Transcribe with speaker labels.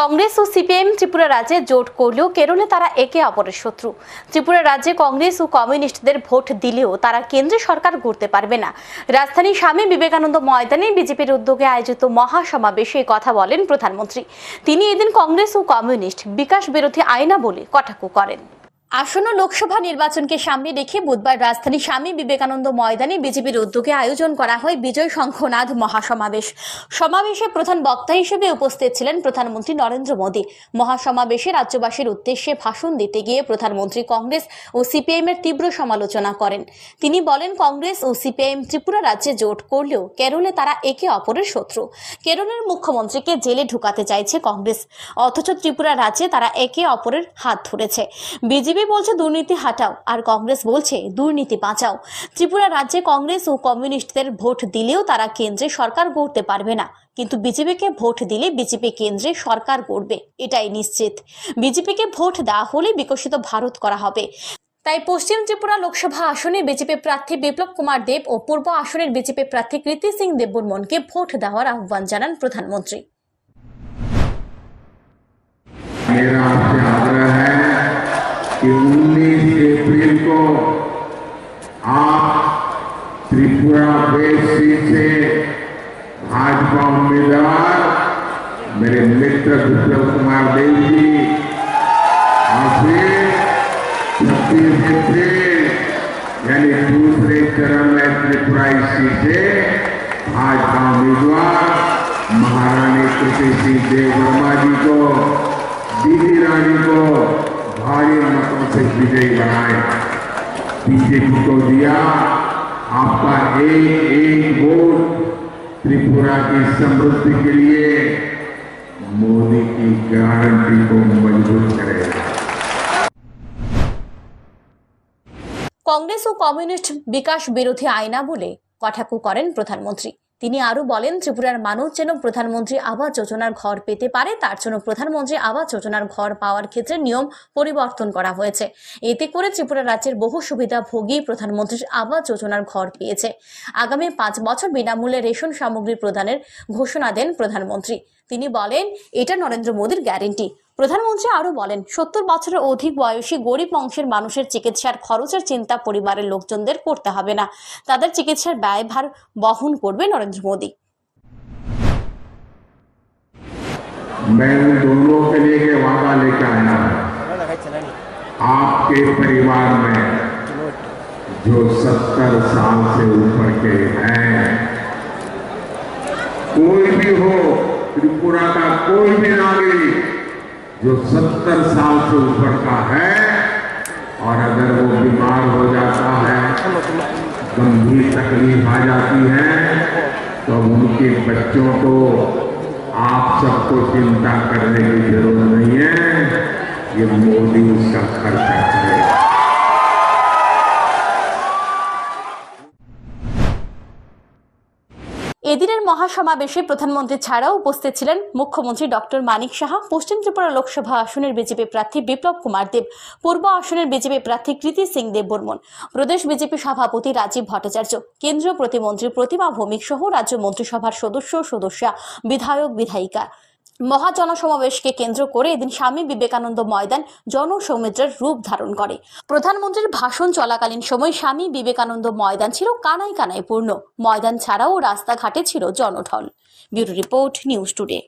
Speaker 1: কংগ্রেস ও CPM Tripura রাজ্যে জোট করলেও কেরলে তারা একে অপরের শত্রু। ত্রিপুরা রাজ্যে কংগ্রেস ও কমিউনিস্টদের ভোট দিলেও তারা কেন্দ্রে সরকার গড়তে পারবে না। রাজধানী স্বামী বিবেকানন্দ ময়দানে বিজেপির উদ্যোগে আয়োজিত মহাসমাবেশে কথা বলেন প্রধানমন্ত্রী। তিনি এদিন কংগ্রেস ও কমিউনিস্ট বিকাশ বিরোধী আইনা বলে কটাক্ষ করেন। আসন্ন লোকসভা নির্বাচনকে সামনে রেখে বুধবার রাজধানী স্বামী বিবেকানন্দ ময়দানে বিজেপির উদ্যোগে আয়োজন করা হয় বিজয় শঙ্খনাথ মহাসমাবেশ। সমাবেশে প্রধান বক্তা হিসেবে উপস্থিত ছিলেন প্রধানমন্ত্রী নরেন্দ্র মোদী। মহাসমাবেশে রাজ্যবাসীর উদ্দেশ্যে ভাষণ দিতে গিয়ে প্রধানমন্ত্রী কংগ্রেস ও সিপিআইএম এর তীব্র সমালোচনা করেন। তিনি বলেন, কংগ্রেস ও সিপিআইএম ত্রিপুরা রাজ্যে জোট করলেও কেরলে তারা একে অপরের শত্রু। কেরলের মুখ্যমন্ত্রীকে জেলে ঢুকাতে চাইছে কংগ্রেস, অথচ ত্রিপুরা রাজ্যে তারা একে অপরের হাত ধরেছে। বিজেপি বলছে দুর্নীতি হাটাও, আর কংগ্রেস বলছে দুর্নীতি বাঁচাও। ত্রিপুরা রাজ্যে কংগ্রেস ও কমিউনিস্টদের ভোট দিলেও তারা কেন্দ্রে সরকার গড়তে পারবে না। কিন্তু বিজেপিকে ভোট দিলে বিজেপি কেন্দ্রে সরকার গড়বে, এটাই নিশ্চিত। বিজেপিকে ভোট দেওয়া হলে বিকশিত ভারত করা হবে। তাই পশ্চিম ত্রিপুরা লোকসভা আসনে বিজেপি প্রার্থী বিপ্লব কুমার দেব ও পূর্ব আসনের বিজেপি প্রার্থী কৃতি সিং দেববর্মনকে ভোট দেওয়ার আহ্বান জানান প্রধানমন্ত্রী।
Speaker 2: कि 19 अप्रैल को आप त्रिपुरा वेस्ट सीट से भाजपा उम्मीदवार मेरे मित्र विप्लव कुमार देव जी, और फिर छब्बीस अप्रैल यानी दूसरे चरण में त्रिपुरा सीट से भाजपा उम्मीदवार महारानी कृति सिंह देव वर्मा जी को, दीदी रानी को भारी मतों से विजयी बनाए बीजेपी को दिया आपका एक एक वोट त्रिपुरा की समृद्धि के लिए मोदी की गारंटी को मजबूत करेगा
Speaker 1: কংগ্রেস ও কমিউনিস্ট বিকাশ বিরোধী আইনা বলে কটাক্ষ করেন প্রধানমন্ত্রী তিনি আরও বলেন, ত্রিপুরার মানুষ যেন প্রধানমন্ত্রী আবাস যোজনার ঘর পেতে পারে, তার জন্য প্রধানমন্ত্রী আবাস যোজনার ঘর পাওয়ার ক্ষেত্রে নিয়ম পরিবর্তন করা হয়েছে। এতে করে ত্রিপুরা রাজ্যের বহু সুবিধা ভোগী প্রধানমন্ত্রীর আবাস যোজনার ঘর পেয়েছে। আগামী পাঁচ বছর বিনামূল্যে রেশন সামগ্রী প্রদানের ঘোষণা দেন প্রধানমন্ত্রী। তিনি বলেন এটা নরেন্দ্র মোদীর গ্যারেন্টি প্রধানমন্ত্রী আরও বলেন সত্তর বছরের অধিক বয়সী গরিব অংশের মানুষের চিকিৎসার খরচের চিন্তা পরিবারের লোকজনদের করতে হবে না তাদের চিকিৎসার ব্যয়ভার বহন করবে নরেন্দ্র মোদী
Speaker 2: मैं उन दोनों के लिए के वादा लेकर आया हूं आपके परिवार में जो सत्तर साल से ऊपर के हैं कोई भी हो त्रिपुरा का कोई भी नागरिक जो सत्तर साल से ऊपर का है, और अगर वो बीमार हो जाता है, गंभीर तकलीफ़ आ जाती है तो उनके बच्चों को आप सबको चिंता करने की
Speaker 1: এদিনের মহাসমাবেশে প্রধানমন্ত্রী ছাড়াও উপস্থিত ছিলেন মুখ্যমন্ত্রী ডক্টর মানিক সাহা, পশ্চিম ত্রিপুরা লোকসভা আসনের বিজেপি প্রার্থী বিপ্লব কুমার দেব, পূর্ব আসনের বিজেপি প্রার্থী কৃতি সিং দেব বর্মন, প্রদেশ বিজেপি সভাপতি রাজীব ভট্টাচার্য, কেন্দ্রীয় প্রতিমন্ত্রী প্রতিমা ভৌমিক সহ রাজ্য মন্ত্রিসভার সদস্য সদস্যা, বিধায়ক, বিধায়িকা। মহা জনসমাবেশকে কেন্দ্র করে এদিন স্বামী বিবেকানন্দ ময়দান জনসৌমিত্রের রূপ ধারণ করে। প্রধানমন্ত্রীর ভাষণ চলাকালীন সময় স্বামী বিবেকানন্দ ময়দান ছিল কানায় কানায় পূর্ণ। ময়দান ছাড়াও রাস্তাঘাটে ছিল জনঢল। Bureau report news today.